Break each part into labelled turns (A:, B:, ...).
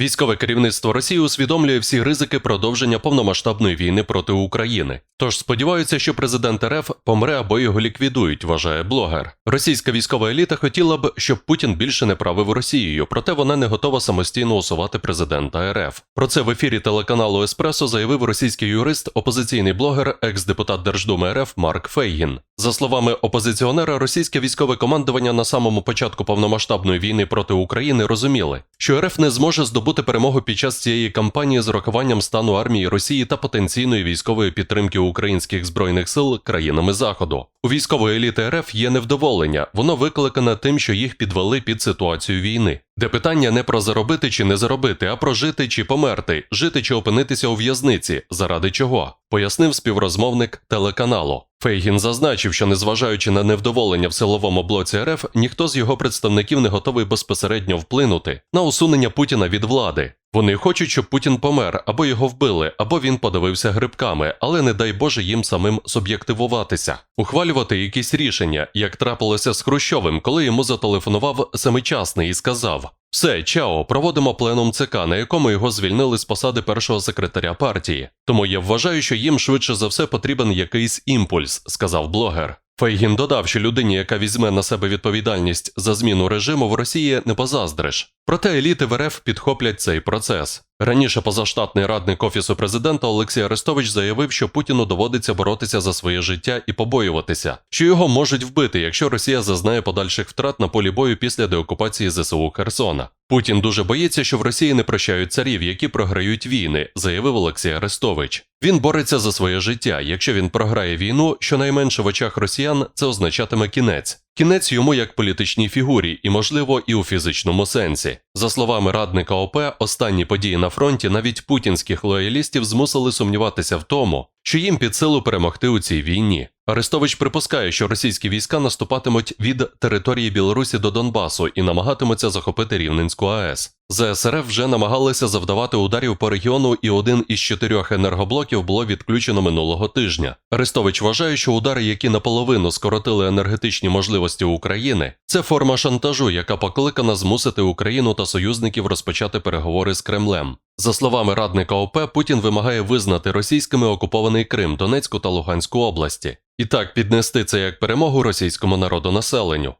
A: Військове керівництво Росії усвідомлює всі ризики продовження повномасштабної війни проти України. Тож сподіваються, що президент РФ помре або його ліквідують, вважає блогер. Російська військова еліта хотіла б, щоб Путін більше не правив Росією, проте вона не готова самостійно усувати президента РФ. Про це в ефірі телеканалу Еспресо заявив російський юрист, опозиційний блогер, екс-депутат Держдуми РФ Марк Фейгін. За словами опозиціонера, російське військове командування на самому початку повномасштабної війни проти України розуміли, що РФ не зможе здобути перемогу під час цієї кампанії з урахуванням стану армії Росії та потенційної військової підтримки українських збройних сил країнами Заходу. У військової еліти РФ є невдоволення, воно викликане тим, що їх підвели під ситуацію війни. Де питання не про заробити чи не заробити, а про жити чи померти, жити чи опинитися у в'язниці, заради чого, пояснив співрозмовник телеканалу. Фейгін зазначив, що незважаючи на невдоволення в силовому блоці РФ, ніхто з його представників не готовий безпосередньо вплинути на усунення Путіна від влади. Вони хочуть, щоб Путін помер, або його вбили, або він подавився грибками, але не дай Боже їм самим суб'єктивуватися, ухвалювати якісь рішення, як трапилося з Хрущовим, коли йому зателефонував семичасний і сказав: все, чао, проводимо пленум ЦК, на якому його звільнили з посади першого секретаря партії. Тому я вважаю, що їм швидше за все потрібен якийсь імпульс, сказав блогер. Фейгін додав, що людині, яка візьме на себе відповідальність за зміну режиму в Росії, не позаздриш. Проте еліти в РФ підхоплять цей процес. Раніше позаштатний радник офісу президента Олексій Арестович заявив, що Путіну доводиться боротися за своє життя і побоюватися, що його можуть вбити, якщо Росія зазнає подальших втрат на полі бою після деокупації ЗСУ Херсона. Путін дуже боїться, що в Росії не прощають царів, які програють війни, заявив Олексій Арестович. Він бореться за своє життя. Якщо він програє війну, щонайменше в очах росіян це означатиме кінець. Кінець йому як політичній фігурі і, можливо, і у фізичному сенсі. За словами радника ОП, останні події на фронті навіть путінських лоялістів змусили сумніватися в тому, що їм під силу перемогти у цій війні. Арестович припускає, що російські війська наступатимуть від території Білорусі до Донбасу і намагатимуться захопити Рівненську АЕС. ЗСРФ вже намагалися завдавати ударів по регіону, і один із чотирьох енергоблоків було відключено минулого тижня. Арестович вважає, що удари, які наполовину скоротили енергетичні можливості України, це форма шантажу, яка покликана змусити Україну та союзників розпочати переговори з Кремлем. За словами радника ОП, Путін вимагає визнати російськими окупований Крим, Донецьку та Луганську області, і так піднести це як перемогу російському народонаселенню.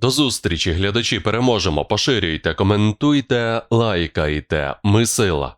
A: До зустрічі, глядачі, переможемо, поширюйте, коментуйте, лайкайте. Ми сила.